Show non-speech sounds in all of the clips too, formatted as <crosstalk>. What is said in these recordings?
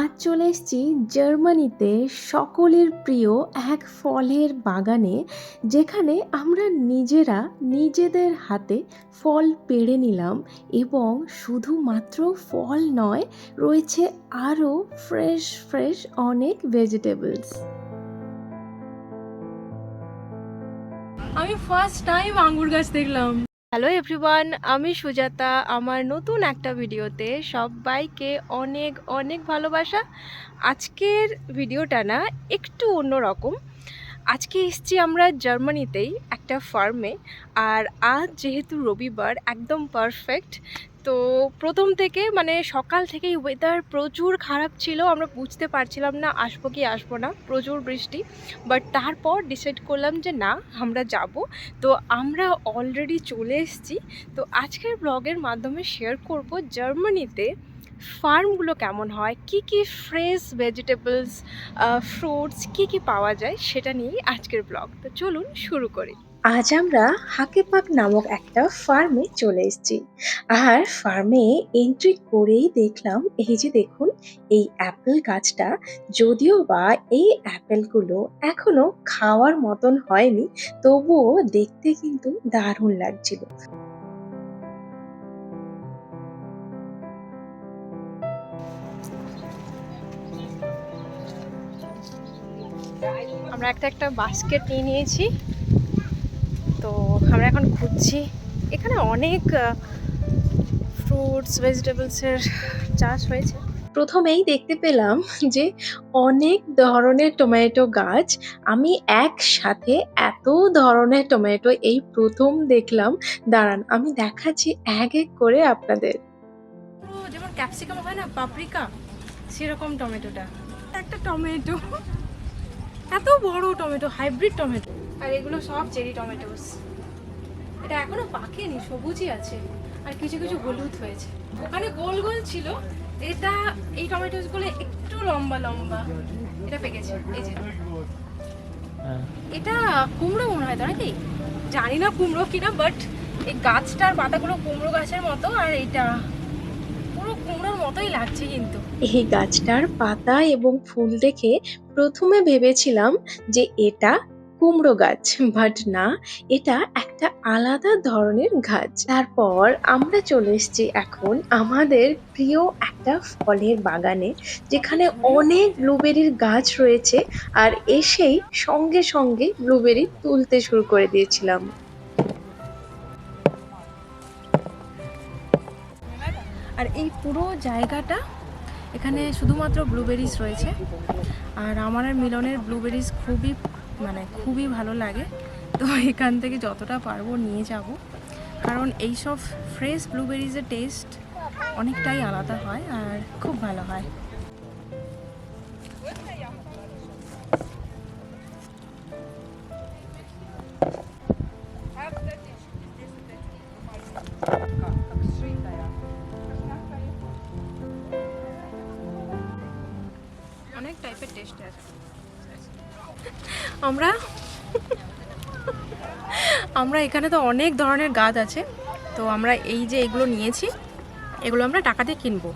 আজ চলে এসেছি জার্মানিতে সকলের প্রিয় এক ফলের বাগানে, যেখানে আমরা নিজেরা নিজেদের হাতে ফল পেড়ে নিলাম এবং শুধুমাত্র ফল নয়, রয়েছে আরও ফ্রেশ ফ্রেশ অনেক ভেজিটেবলস আমি ফার্স্ট টাইম আঙ্গুর গাছ দেখলাম। হ্যালো এভরিওয়ান আমি সুজাতা। আমার নতুন একটা ভিডিওতে সবাইকে অনেক অনেক ভালোবাসা। আজকের ভিডিওটা না একটু অন্যরকম। আজকে এসছি আমরা জার্মানিতেই একটা ফার্মে আর আজ যেহেতু রবিবার, একদম পারফেক্ট তো প্রথম থেকে মানে সকাল থেকেই ওয়েদার প্রচুর খারাপ ছিল, আমরা বুঝতে পারছিলাম না আসব কি আসব না, প্রচুর বৃষ্টি। বাট তারপর ডিসাইড করলাম যে না, আমরা যাব। তো আমরা অলরেডি চলে এসেছি। তো আজকের ব্লগের মাধ্যমে শেয়ার করব জার্মানিতে ফার্মগুলো কেমন হয়, কি কি ফ্রেশ ভেজিটেবলস ফ্রুটস কি কি পাওয়া যায়, সেটা নিয়েই আজকের ব্লগ তো চলুন শুরু করি। আজ আমরা হাকেপাক নামক একটা ফার্মে চলে এসেছি। আর ফার্মে এন্ট্রি করেই দেখলাম, এই যে দেখুন, এই অ্যাপেল গাছটা, যদিও বা এই অ্যাপেলগুলো এখনও খাওয়ার মতন হয়নি, তবুও দেখতে কিন্তু দারুণ লাগছিল। আমরা একটা একটা বাস্কেট নিয়ে নিয়েছি। তো আমরা এখন খুঁজছি এখানে অনেক ফ্রুটস ভেজিটেবলসের চাষ হয়েছে। প্রথমেই দেখতে পেলাম যে অনেক ধরনের টমেটো গাছ। আমি একসাথে এত ধরনের টমেটো এই প্রথম দেখলাম। দাঁড়ান আমি দেখাচ্ছি এক এক করে আপনাদের। যেমন ক্যাপসিকাম হয় না পাপরিকা সেরকম টমেটোটা একটা টমেটো এত বড় টমেটো হাইব্রিড টমেটো। আর এগুলো সব চেরি টমেটোস। এটা এখনও পাকেনি, সবুজই আছে। আর কিছু কিছু হলুদ হয়েছে। ওখানে গোল গোল ছিল। এটা এই টমেটোসগুলো একটু লম্বা লম্বা। এটা পেকেছে, এই যে। এটা কুমড়ো মনে হয় তো নাকি? জানি না কুমড়ো কিনা বাট এই গাছটার পাতাগুলো কুমড়ো গাছের মতো, আর এটা মতোই লাগছে কিন্তু। এই গাছটার পাতা এবং ফুল দেখে প্রথমে ভেবেছিলাম যে এটা কুমড়ো গাছ বাট না, এটা একটা আলাদা ধরনের গাছ। তারপর আমরা চলে এসেছি এখন আমাদের প্রিয় একটা ফলের বাগানে, যেখানে অনেক ব্লুবেরির গাছ রয়েছে, আর এসেই সঙ্গে সঙ্গে ব্লুবেরি তুলতে শুরু করে দিয়েছিলাম। আর এই পুরো জায়গাটা এখানে শুধুমাত্র ব্লুবেরিজ রয়েছে। আর আমার আর মিলনের ব্লুবেরিজ খুবই মানে খুবই ভালো লাগে। তো এখান থেকে যতটা পারব নিয়ে যাব। কারণ এইসব ফ্রেশ ব্লুবেরিজের টেস্ট অনেকটাই আলাদা হয় আর খুব ভালো হয়। আমরা? আমরা এখানে তো অনেক ধরনের গাছ আছে। তো আমরা এই যে এগুলো নিয়েছি, এগুলো আমরা টাকা দিয়ে কিনবো।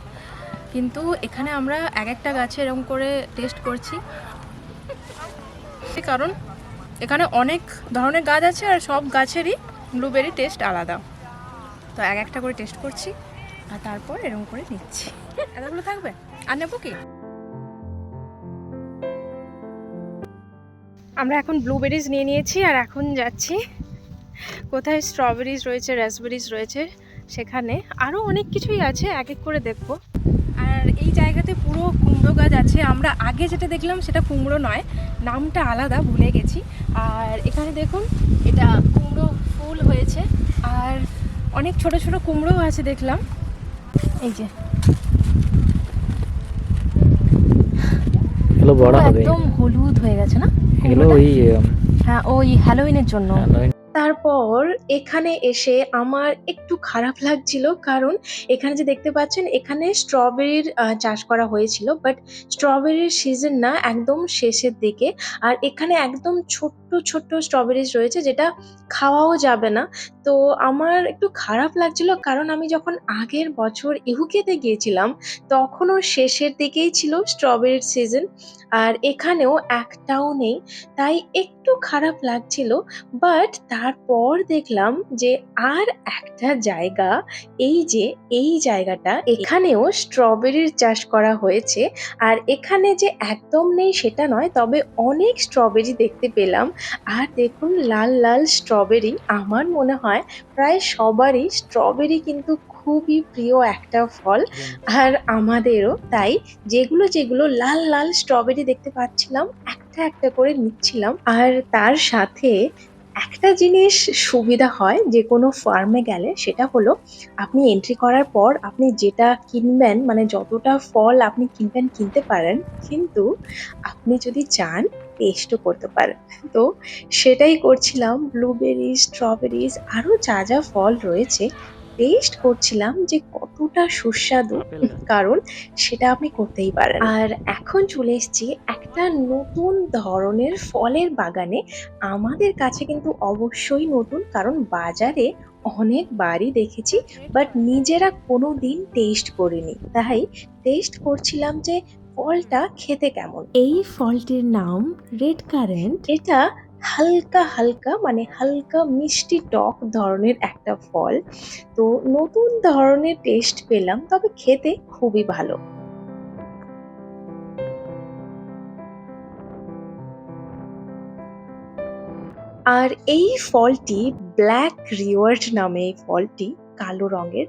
কিন্তু এখানে আমরা এক একটা গাছে এরকম করে টেস্ট করছি। কারণ, এখানে অনেক ধরনের গাছ আছে আর সব গাছেরই ব্লুবেরি টেস্ট আলাদা। তো এক একটা করে টেস্ট করছি আর তারপর এরকম করে নিচ্ছি। এতগুলো থাকবে? আর নেব কি? আমরা এখন ব্লুবেরিজ নিয়ে নিয়েছি আর এখন যাচ্ছি। কোথায় স্ট্রবেরিজ রয়েছে রাসবেরিজ রয়েছে সেখানে আরও অনেক কিছুই আছে এক এক করে দেখব। আর এই জায়গাতে পুরো কুমড়ো গাছ আছে। আমরা আগে যেটা দেখলাম সেটা কুমড়ো নয় নামটা আলাদা ভুলে গেছি। আর এখানে দেখুন এটা কুমড়ো ফুল হয়েছে। আর অনেক ছোট ছোট কুমড়োও আছে দেখলাম। এই যে। একদম হলুদ হয়ে গেছে না? এগুলো ওই হ্যাঁ ওই হ্যালোইনের জন্য। তারপর এখানে এসে আমার একটু খারাপ লাগছিল কারণ এখানে যে দেখতে পাচ্ছেন এখানে স্ট্রবেরির আহ, চাষ করা হয়েছিল বাট স্ট্রবেরির সিজন না একদম শেষের দিকে। আর এখানে একদম ছোট্ট ছোট্ট স্ট্রবেরিজ রয়েছে যেটা খাওয়াও যাবে না। তো আমার একটু খারাপ লাগছিল কারণ আমি যখন আগের বছর ইহুকেতে গিয়েছিলাম, তখনও শেষের দিকেই ছিল স্ট্রবেরির সিজন আর এখানেও একটাও নেই। তাই একটু খারাপ লাগছিল বাট তারপর দেখলাম যে আর একটা জায়গা, এই যে এই জায়গাটা, এখানেও স্ট্রবেরির চাষ করা হয়েছে আর এখানে যে একদম নেই সেটা নয়, তবে অনেক স্ট্রবেরি দেখতে পেলাম। আর দেখুন, লাল লাল স্ট্রবেরি আমার মনে হয় প্রায় সবারই স্ট্রবেরি কিন্তু খুবই প্রিয় একটা ফল। আর আমাদেরও তাই যেগুলো যেগুলো লাল লাল স্ট্রবেরি দেখতে পাচ্ছিলাম একটা একটা করে নিচ্ছিলাম। আর তার সাথে একটা জিনিস সুবিধা হয় যে কোনো ফার্মে গেলে সেটা হলো আপনি এন্ট্রি করার পর আপনি যেটা কিনবেন মানে যতটা ফল আপনি কিনবেন কিনতে পারেন কিন্তু আপনি যদি চান টেস্টও করতে পারেন তো সেটাই করছিলাম ব্লুবেরি স্ট্রবেরিজ আরও যা যা ফল রয়েছে টেস্ট করছিলাম যে কতটা সুস্বাদু কারণ সেটা আপনি করতেই পারেন। আর এখন চলে এসেছি একটা নতুন ধরনের ফলের বাগানে। আমাদের কাছে কিন্তু অবশ্যই নতুন কারণ বাজারে অনেকবারই দেখেছি বাট নিজেরা কোনো দিন টেস্ট করিনি। তাই টেস্ট করছিলাম যে ফলটা খেতে কেমন? এই ফলটির নাম রেড কারেন্ট। এটা হালকা হালকা মানে হালকা মিষ্টি টক ধরনের একটা ফল। তো নতুন ধরনের টেস্ট পেলাম তবে খেতে খুবই ভালো। আর এই ফলটি ব্ল্যাক রিওয়ার্ড নামে এই ফলটি কালো রঙের।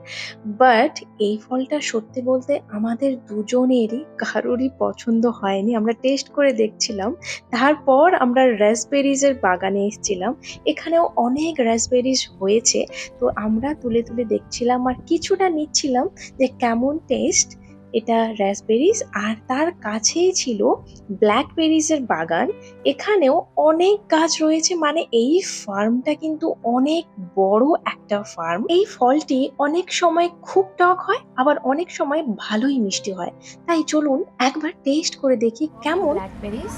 বাট এই ফলটা সত্যি বলতে আমাদের দুজনেরই কারোরই পছন্দ হয়নি। আমরা টেস্ট করে দেখছিলাম। তারপর আমরা র্যাসবেরিজের বাগানে এসেছিলাম। এখানেও অনেক র্যাসবেরিজ হয়েছে। তো আমরা তুলে তুলে দেখছিলাম আর কিছুটা নিচ্ছিলাম যে কেমন টেস্ট এটা রাসবেরিজ আর তার কাছেই ছিল ব্ল্যাকবেরিজের বাগান। এখানেও অনেক গাছ রয়েছে মানে এই ফার্মটা কিন্তু অনেক বড় একটা ফার্ম। এই ফলটি অনেক সময় খুব টক হয় আবার অনেক সময় ভালোই মিষ্টি হয়। তাই চলুন একবার টেস্ট করে দেখি কেমন। ব্ল্যাকবেরিজ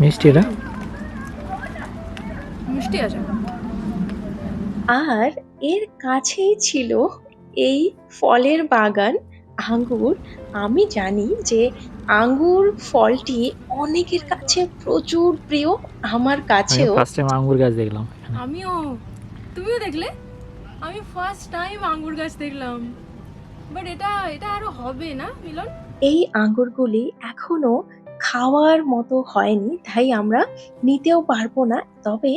মিষ্টি এটা মিষ্টি আছে। আর এর কাছেই ছিল এই ফলের বাগান। আঙ্গুর আমি জানি যে আঙ্গুর ফলটি অনেকের কাছে প্রচুর প্রিয় আমার কাছেও। ফার্স্ট টাইম আঙ্গুর গাছ দেখলাম আমিও। তুমিও দেখলে? আমি ফার্স্ট টাইম আঙ্গুর গাছ দেখলাম। বাট এটা এটা আরও হবে না মিলন? এই আঙ্গুরগুলি এখনও খাওয়ার মতো হয়নি, তাই আমরা নিতেও পারব না। তবে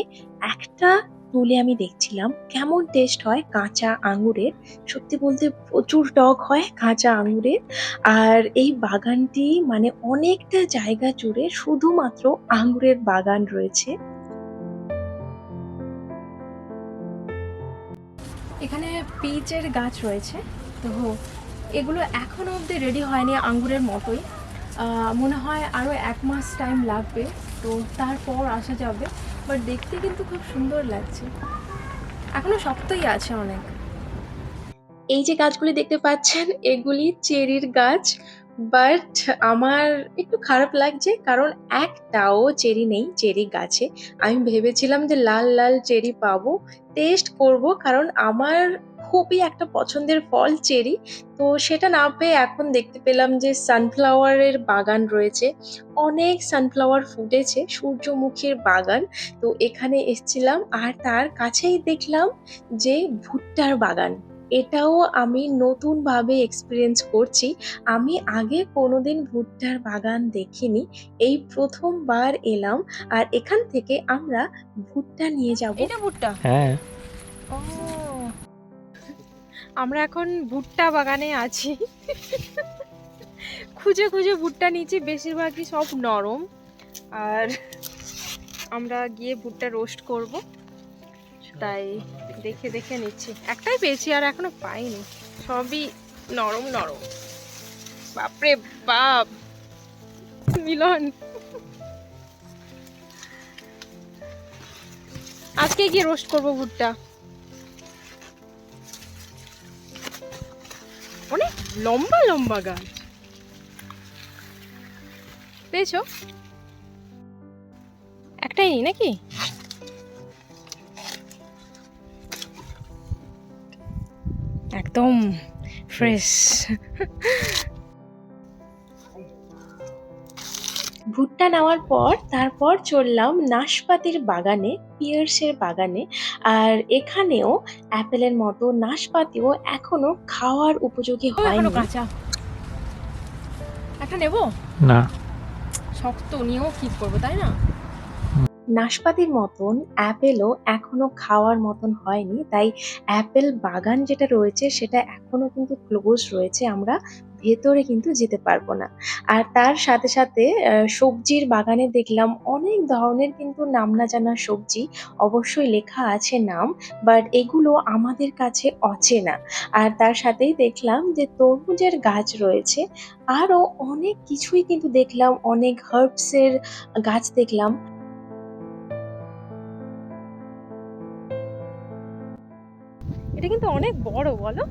একটা তুলে আমি দেখছিলাম, কেমন টেস্ট হয় কাঁচা আঙ্গুরের। সত্যি বলতে প্রচুর টক হয় কাঁচা আঙুরের আর এই বাগানটি মানে অনেকটা জায়গা জুড়ে শুধুমাত্র আঙ্গুরের বাগান রয়েছে। এখানে পিচের গাছ রয়েছে। তো এগুলো এখনও অবধি রেডি হয়নি আঙ্গুরের মতোই। মনে হয় আরও এক মাস টাইম লাগবে, তো তারপর আসা যাবে বাট দেখতে কিন্তু খুব সুন্দর লাগছে। এখনও শক্তই আছে অনেক। এই যে গাছগুলি দেখতে পাচ্ছেন, এগুলি চেরির গাছ বাট আমার একটু খারাপ লাগছে কারণ একটাও চেরি নেই চেরি গাছে। আমি ভেবেছিলাম যে লাল লাল চেরি পাবো টেস্ট করব, কারণ আমার খুবই একটা পছন্দের ফল চেরি। তো সেটা না পেয়ে এখন দেখতে পেলাম যে সানফ্লাওয়ারের বাগান রয়েছে। অনেক সানফ্লাওয়ার ফুটেছে সূর্যমুখীর বাগান। তো এখানে এসছিলাম আর তার কাছেই দেখলাম যে ভুট্টার বাগান। এটাও আমি নতুনভাবে এক্সপিরিয়েন্স করছি। আমি আগে কোনোদিন ভুট্টার বাগান দেখিনি। এই প্রথমবার এলাম আর এখান থেকে আমরা ভুট্টা নিয়ে যাব। এটা ভুট্টা? হ্যাঁ। ও। আমরা এখন ভুট্টা বাগানে আছি। খুঁজে খুঁজে ভুট্টা নিচ্ছি বেশিরভাগই সব নরম। আর আমরা গিয়ে ভুট্টা রোস্ট করব। তাই দেখে দেখে নিচ্ছি। একটাই পেয়েছি আর এখনও পাইনি। সবই নরম নরম। বাপরে বাপ! মিলন। আজকে গিয়ে রোস্ট করব ভুট্টা। অনেক লম্বা লম্বা গাছ। পেয়েছ? একটাই নাকি? একদম ফ্রেশ ভুট্টা নেওয়ার পর তারপর চললাম নাশপাতির বাগানে পিয়ার্সের বাগানে। আর এখানেও অ্যাপেলের মতো নাশপাতিও এখনও খাওয়ার উপযোগী হয়নি। কাঁচা। একটা নেব? না। শক্ত নিয়েও কি করব তাই না? নাশপাতির মতন অ্যাপেলও এখনও খাওয়ার মতন হয়নি। তাই অ্যাপেল বাগান যেটা রয়েছে সেটা এখনও কিন্তু ক্লোজ রয়েছে আমরা ভেতরে কিন্তু যেতে পারব না। আর তার সাথে সাথে সবজির বাগানে দেখলাম অনেক ধরনের কিন্তু নাম না জানা সবজি, অবশ্যই লেখা আছে নাম বাট এগুলো আমাদের কাছে অচেনা। আর তার সাথেই দেখলাম যে তরমুজের গাছ রয়েছে। আরও অনেক কিছুই কিন্তু দেখলাম, অনেক হার্বসের গাছ দেখলাম। এটা কিন্তু অনেক বড়, বলো।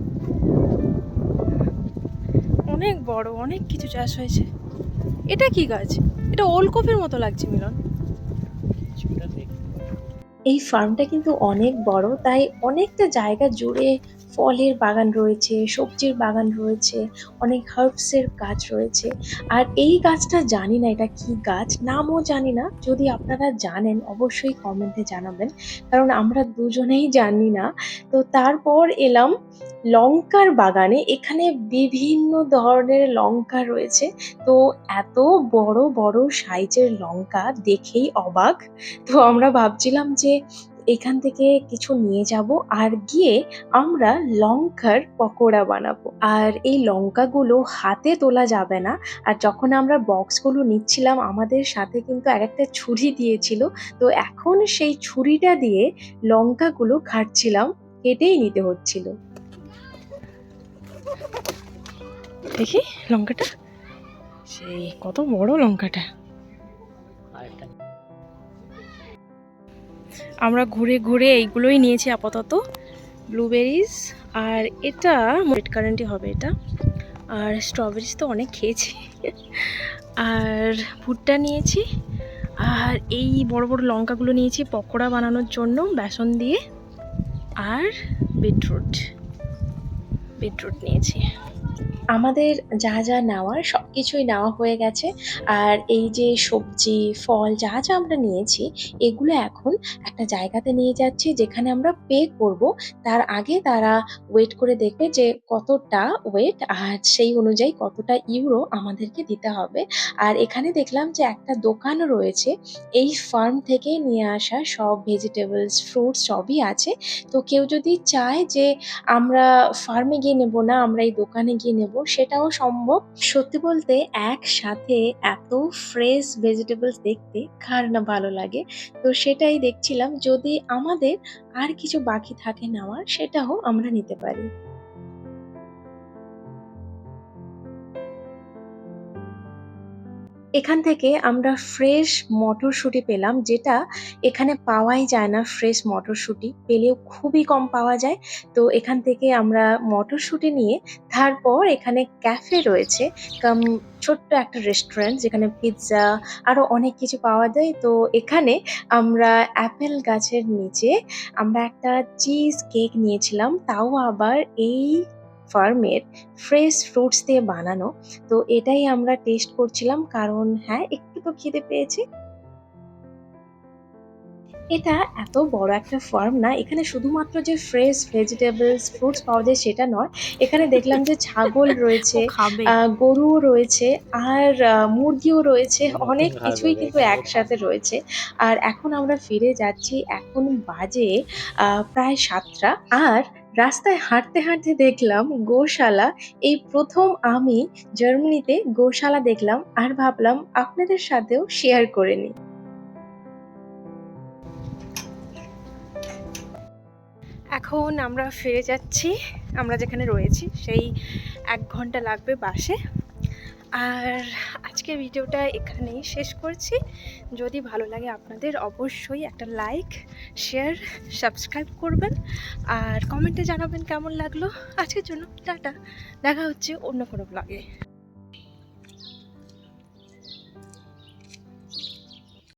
অনেক বড়, অনেক কিছু চাষ হয়েছে। এটা কি গাছ? এটা ওলকপির মতো লাগছে, মিলন। এই ফার্মটা কিন্তু অনেক বড়, তাই অনেকটা জায়গা জুড়ে ফলের বাগান রয়েছে, সবজির বাগান রয়েছে, অনেক হার্বসের গাছ রয়েছে। আর এই গাছটা জানি না এটা কি গাছ, নামও জানি না। যদি আপনারা জানেন, অবশ্যই কমেন্টে জানাবেন। কারণ আমরা দুজনেই জানি না। তো তারপর এলাম লঙ্কার বাগানে। এখানে বিভিন্ন ধরনের লঙ্কা রয়েছে। তো এত বড় বড় সাইজের লঙ্কা দেখেই অবাক। তো আমরা ভাবছিলাম যে এখান থেকে কিছু নিয়ে যাব আর গিয়ে আমরা লঙ্কার পকোড়া বানাবো। আর এই লঙ্কাগুলো হাতে তোলা যাবে না। আর যখন আমরা বক্সগুলো নিচ্ছিলাম, আমাদের সাথে কিন্তু এক একটা ছুরি দিয়েছিল। তো এখন সেই ছুরিটা দিয়ে লঙ্কাগুলো খাচ্ছিলাম কেটেই নিতে হচ্ছিল। দেখি লঙ্কাটা। সেই কত বড় লঙ্কাটা। আমরা ঘুরে ঘুরে এইগুলোই নিয়েছি আপাতত। ব্লুবেরিজ আর এটা রেড কারেন্টই হবে এটা। আর স্ট্রবেরিজ তো অনেক খেয়েছি। আর ভুট্টা নিয়েছি। আর এই বড় বড় লঙ্কাগুলো নিয়েছি পকোড়া বানানোর জন্য বেসন দিয়ে। আর বিটরুট বিটরুট নিয়েছি। আমাদের যা যা নেওয়ার সব কিছুই নেওয়া হয়ে গেছে। আর এই যে সবজি, ফল যা যা আমরা নিয়েছি, এগুলো এখন একটা জায়গাতে নিয়ে যাচ্ছি যেখানে আমরা পে করব। তার আগে তারা ওয়েট করে দেখবে যে কতটা ওয়েট আর সেই অনুযায়ী কতটা ইউরো আমাদেরকে দিতে হবে। আর এখানে দেখলাম যে একটা দোকানও রয়েছে, এই ফার্ম থেকে নিয়ে আসা সব ভেজিটেবলস ফ্রুটস সবই আছে। তো কেউ যদি চায় যে আমরা ফার্মে গিয়ে নেব না, আমরা এই দোকানে গিয়ে নেব সেটাও সম্ভব। সত্যি বলতে একসাথে এত ফ্রেশ ভেজিটেবলস দেখতে কার না ভালো লাগে। তো সেটাই দেখছিলাম, যদি আমাদের আর কিছু বাকি থাকে নেওয়ার, সেটাও আমরা নিতে পারি। এখান থেকে আমরা ফ্রেশ মটরশুঁটি পেলাম, যেটা এখানে পাওয়াই যায় না ফ্রেশ মটরশুঁটি। পেলেও খুবই কম পাওয়া যায়। তো এখান থেকে আমরা মটরশুঁটি নিয়ে তারপর এখানে ক্যাফে রয়েছে। কাম, ছোট্ট একটা রেস্টুরেন্ট যেখানে পিৎজা আরও অনেক কিছু পাওয়া যায়। তো এখানে আমরা অ্যাপেল গাছের নিচে আমরা একটা চিজ কেক নিয়েছিলাম। তাও আবার এই ফার্মের ফ্রেশ ফ্রুটস দিয়ে বানানো। তো এটাই আমরা টেস্ট করছিলাম কারণ হ্যাঁ একটু তো খিদে পেয়েছে। এটা এত বড় একটা ফার্ম না এখানে শুধুমাত্র যে ফ্রেশ ভেজিটেবলস ফ্রুটস পাওয়া যায় সেটা নয় এখানে দেখলাম যে ছাগল <laughs> রয়েছে গরুও রয়েছে আর মুরগিও রয়েছে অনেক কিছুই কিন্তু একসাথে রয়েছে। আর এখন আমরা ফিরে যাচ্ছি এখন বাজে আহ, প্রায় সাতটা আর রাস্তায় হাঁটতে হাঁটতে দেখলাম গোশালা, এই প্রথম আমি জার্মানিতে গোশালা দেখলাম আর ভাবলাম আপনাদের সাথেও শেয়ার করে নিই। এখন আমরা ফিরে যাচ্ছি, আমরা যেখানে রয়েছি সেই এক ঘণ্টা লাগবে বাসে। আর আজকের ভিডিওটা এখানেই শেষ করছি। যদি ভালো লাগে আপনাদের অবশ্যই একটা লাইক শেয়ার সাবস্ক্রাইব করবেন। আর কমেন্টে জানাবেন কেমন লাগল। আজকের জন্য টাটা। দেখা হচ্ছে অন্য কোনো ব্লগে